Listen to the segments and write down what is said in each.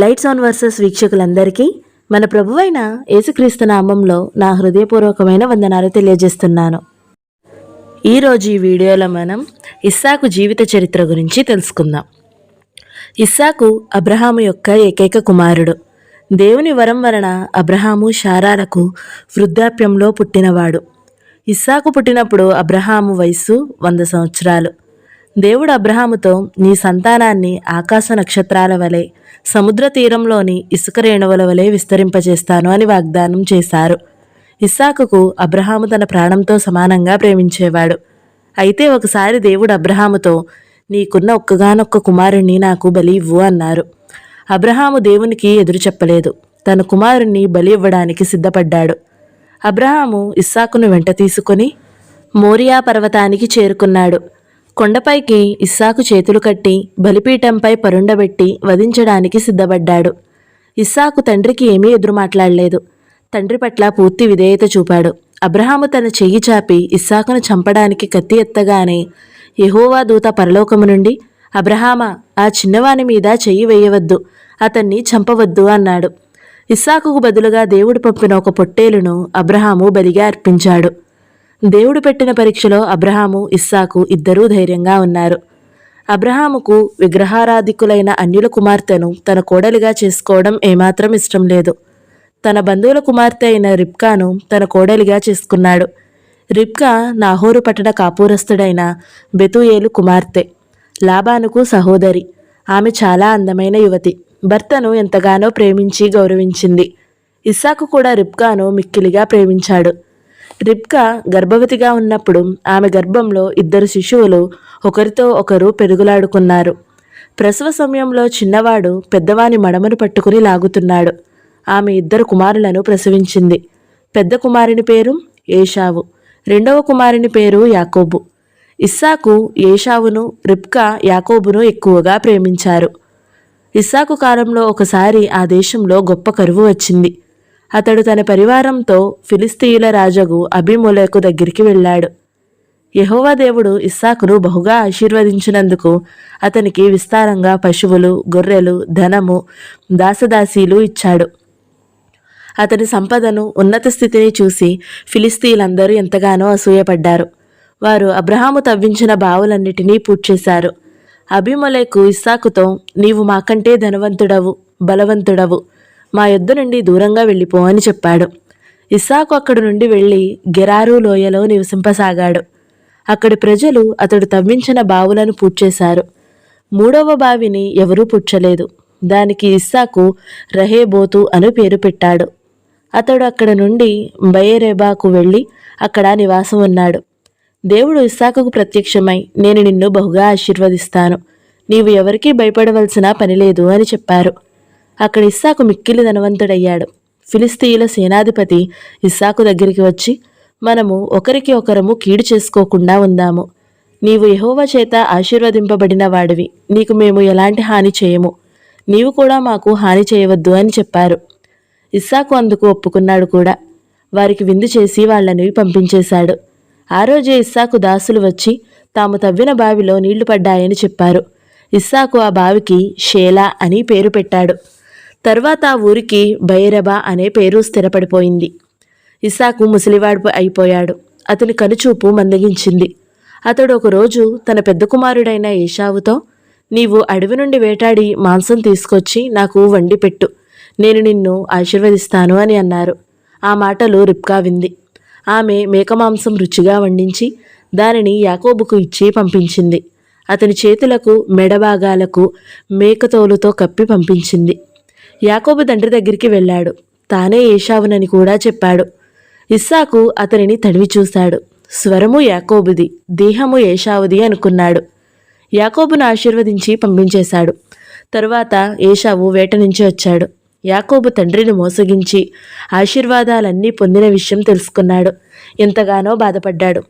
Lights on versus వీక్షకులందరికీ మన ప్రభువైన యేసుక్రీస్తు నామంలో నా హృదయపూర్వకమైన వందనాలు తెలియజేస్తున్నాను. ఈరోజు ఈ వీడియోలో మనం ఇస్సాకు జీవిత చరిత్ర గురించి తెలుసుకుందాం. ఇస్సాకు అబ్రహాము యొక్క ఏకైక కుమారుడు. దేవుని వరం వలన అబ్రహాము శారాలకు వృద్ధాప్యంలో పుట్టినవాడు. ఇస్సాకు పుట్టినప్పుడు అబ్రహాము వయస్సు వంద సంవత్సరాలు. దేవుడు అబ్రహాముతో నీ సంతానాన్ని ఆకాశ నక్షత్రాల వలె సముద్ర తీరంలోని ఇసుక రేణువుల వలె విస్తరింపజేస్తాను అని వాగ్దానం చేశారు. ఇస్సాకుకు అబ్రహాము తన ప్రాణంతో సమానంగా ప్రేమించేవాడు. అయితే ఒకసారి దేవుడు అబ్రహాముతో నీకున్న ఒక్కగానొక్క కుమారుణ్ణి నాకు బలి ఇవ్వు అన్నారు. అబ్రహాము దేవునికి ఎదురు చెప్పలేదు. తన కుమారుణ్ణి బలి ఇవ్వడానికి సిద్ధపడ్డాడు. అబ్రహాము ఇస్సాకును వెంట తీసుకొని మోరియా పర్వతానికి చేరుకున్నాడు. కొండపైకి ఇస్సాకు చేతులు కట్టి బలిపీఠంపై పరుండబెట్టి వధించడానికి సిద్ధపడ్డాడు. ఇస్సాకు తండ్రికి ఏమీ ఎదురు మాట్లాడలేదు తండ్రి పట్ల పూర్తి విధేయత చూపాడు. అబ్రహాము తన చెయ్యి చాపి ఇస్సాకును చంపడానికి కత్తి ఎత్తగానే యెహోవా దూత పరలోకము నుండి అబ్రహామా ఆ చిన్నవాని మీద చెయ్యి వేయవద్దు అతన్ని చంపవద్దు అన్నాడు. ఇస్సాకుకు బదులుగా దేవుడు పంపిన ఒక పొట్టేలును అబ్రహాము బలిగా అర్పించాడు. దేవుడు పెట్టిన పరీక్షలో అబ్రహాము ఇస్సాకు ఇద్దరూ ధైర్యంగా ఉన్నారు. అబ్రహాముకు విగ్రహారాధికులైన అన్యుల కుమార్తెను తన కోడలిగా చేసుకోవడం ఏమాత్రం ఇష్టం లేదు. తన బంధువుల కుమార్తె అయిన రిప్కాను తన కోడలిగా చేసుకున్నాడు. రిప్కా నాహోరు పట్టణ కాపూరస్తుడైన బెతుయేలు కుమార్తె. లాబానుకు సహోదరి. ఆమె చాలా అందమైన యువతి. భర్తను ఎంతగానో ప్రేమించి గౌరవించింది. ఇస్సాకు కూడా రిప్కాను మిక్కిలిగా ప్రేమించాడు. రిబ్కా గర్భవతిగా ఉన్నప్పుడు ఆమె గర్భంలో ఇద్దరు శిశువులు ఒకరితో ఒకరు పెరుగులాడుకున్నారు. ప్రసవ సమయంలో చిన్నవాడు పెద్దవాని మడమను పట్టుకుని లాగుతున్నాడు. ఆమె ఇద్దరు కుమారులను ప్రసవించింది. పెద్ద కుమారుని పేరు ఏషావు. రెండవ కుమారుని పేరు యాకోబు. ఇస్సాకు ఏషావును రిబ్కా యాకోబును ఎక్కువగా ప్రేమించారు. ఇస్సాకు కాలంలో ఒకసారి ఆ దేశంలో గొప్ప కరువు వచ్చింది. అతడు తన పరివారంతో ఫిలిస్తీయుల రాజగు అభిమూలకు దగ్గరికి వెళ్ళాడు. యహోవా దేవుడు ఇస్సాకును బహుగా ఆశీర్వదించినందుకు అతనికి విస్తారంగా పశువులు గొర్రెలు ధనము దాసదాసీలు ఇచ్చాడు. అతని సంపదను ఉన్నత స్థితిని చూసి ఫిలిస్తీయులందరూ ఎంతగానో అసూయపడ్డారు. వారు అబ్రహాము తవ్వించిన బావులన్నిటినీ పూడ్చేశారు. అభిమలేకు ఇస్సాకుతో నీవు మాకంటే ధనవంతుడవు బలవంతుడవు. మా యొద్ద నుండి దూరంగా వెళ్ళిపో అని చెప్పాడు. ఇస్సాకు అక్కడి నుండి వెళ్ళి గెరారు లోయలో నివసింపసాగాడు. అక్కడి ప్రజలు అతడు తవ్వించిన బావులను పూడ్చేశారు. మూడవ బావిని ఎవరూ పుచ్చలేదు దానికి ఇస్సాకు రహేబోతు అని పేరు పెట్టాడు. అతడు అక్కడ నుండి బయరేబాకు వెళ్ళి అక్కడ నివాసం ఉన్నాడు. దేవుడు ఇస్సాకుకు ప్రత్యక్షమై నేను నిన్ను బహుగా ఆశీర్వదిస్తాను. నీవు ఎవరికీ భయపడవలసిన పని లేదు అని చెప్పారు. అక్కడ ఇస్సాకు మిక్కిలి ధనవంతుడయ్యాడు. ఫిలిస్తీయుల సేనాధిపతి ఇస్సాకు దగ్గరికి వచ్చి మనము ఒకరికి ఒకరము కీడు చేసుకోకుండా ఉందాము. నీవు యెహోవా చేత ఆశీర్వదింపబడిన వాడివి. నీకు మేము ఎలాంటి హాని చేయము. నీవు కూడా మాకు హాని చేయవద్దు అని చెప్పారు. ఇస్సాకు అందుకు ఒప్పుకున్నాడు కూడా. వారికి విందు చేసి వాళ్ళని పంపించేశాడు. ఆ రోజే ఇస్సాకు దాసులు వచ్చి తాము తవ్విన బావిలో నీళ్ళు పడ్డాయని చెప్పారు. ఇస్సాకు ఆ బావికి షేలా అని పేరు పెట్టాడు. తర్వాత ఆ ఊరికి బైరబా అనే పేరు స్థిరపడిపోయింది. ఇసాకు ముసలివాడు అయిపోయాడు. అతని కనుచూపు మందగించింది. అతడు ఒకరోజు తన పెద్ద కుమారుడైన ఏషావుతో నీవు అడవి నుండి వేటాడి మాంసం తీసుకొచ్చి నాకు వండి పెట్టు. నేను నిన్ను ఆశీర్వదిస్తాను అని అన్నారు. ఆ మాటలు రిప్కా వింది. ఆమె మేకమాంసం రుచిగా వండించి దానిని యాకోబుకు ఇచ్చి పంపించింది. అతని చేతులకు మెడభాగాలకు మేకతోలుతో కప్పి పంపించింది. యాకోబు తండ్రి దగ్గరికి వెళ్ళాడు. తానే ఏషావునని కూడా చెప్పాడు. ఇస్సాకు అతనిని తడివి చూశాడు. స్వరము యాకోబుది దేహము ఏషావుది అనుకున్నాడు. యాకోబును ఆశీర్వదించి పంపించేశాడు. తరువాత ఏషావు వేట నుంచి వచ్చాడు. యాకోబు తండ్రిని మోసగించి ఆశీర్వాదాలన్నీ పొందిన విషయం తెలుసుకున్నాడు. ఎంతగానో బాధపడ్డాడు.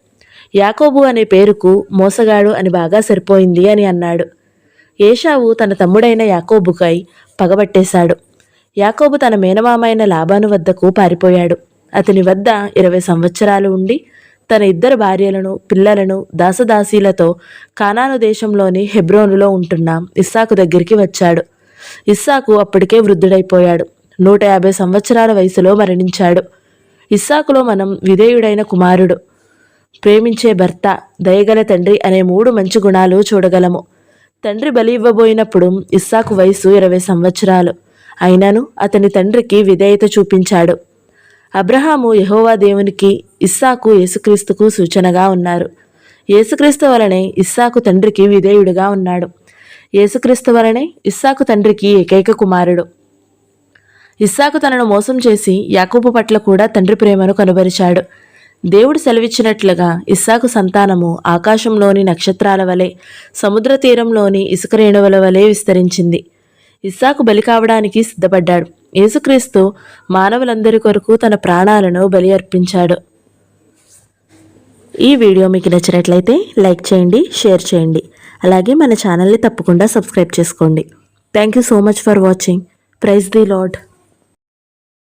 యాకోబు అనే పేరుకు మోసగాడు అని బాగా సరిపోయింది అని అన్నాడు. ఏషావు తన తమ్ముడైన యాకోబుకై పగబట్టేశాడు. యాకోబు తన మేనమామైన లాభాను వద్దకు పారిపోయాడు. అతని వద్ద ఇరవై సంవత్సరాలు ఉండి తన ఇద్దరు భార్యలను పిల్లలను దాసదాసీలతో కానాను దేశంలోని హెబ్రోనులో ఉంటున్న ఇస్సాకు దగ్గరికి వచ్చాడు. ఇస్సాకు అప్పటికే వృద్ధుడైపోయాడు. నూట యాభై సంవత్సరాల వయసులో మరణించాడు. ఇస్సాకులో మనం విధేయుడైన కుమారుడు. ప్రేమించే భర్త దయగల తండ్రి అనే మూడు మంచి గుణాలు చూడగలము. తండ్రి బలి ఇవ్వబోయినప్పుడు ఇస్సాకు వయసు ఇరవై సంవత్సరాలు. అయినను అతని తండ్రికి విధేయత చూపించాడు. అబ్రహాము యహోవా దేవునికి ఇస్సాకు యేసుక్రీస్తుకు సూచనగా ఉన్నారు. యేసుక్రీస్తు వలనే ఇస్సాకు తండ్రికి విధేయుడిగా ఉన్నాడు. యేసుక్రీస్తు వలనే ఇస్సాకు తండ్రికి ఏకైక కుమారుడు. ఇస్సాకు తనను మోసం చేసి యాకూబు పట్ల కూడా తండ్రి ప్రేమను కనుబరిచాడు. దేవుడు సెలవిచ్చినట్లుగా ఇస్సాకు సంతానము ఆకాశంలోని నక్షత్రాల వలె సముద్ర తీరంలోని ఇసుక రేణువుల వలె విస్తరించింది. ఇస్సాకు బలి కావడానికి సిద్ధపడ్డాడు. యేసుక్రీస్తు మానవులందరి కొరకు తన ప్రాణాలను బలి అర్పించాడు. ఈ వీడియో మీకు నచ్చినట్లయితే లైక్ చేయండి షేర్ చేయండి. అలాగే మన ఛానల్ని తప్పకుండా సబ్స్క్రైబ్ చేసుకోండి. Thank you so much for watching. Praise the lord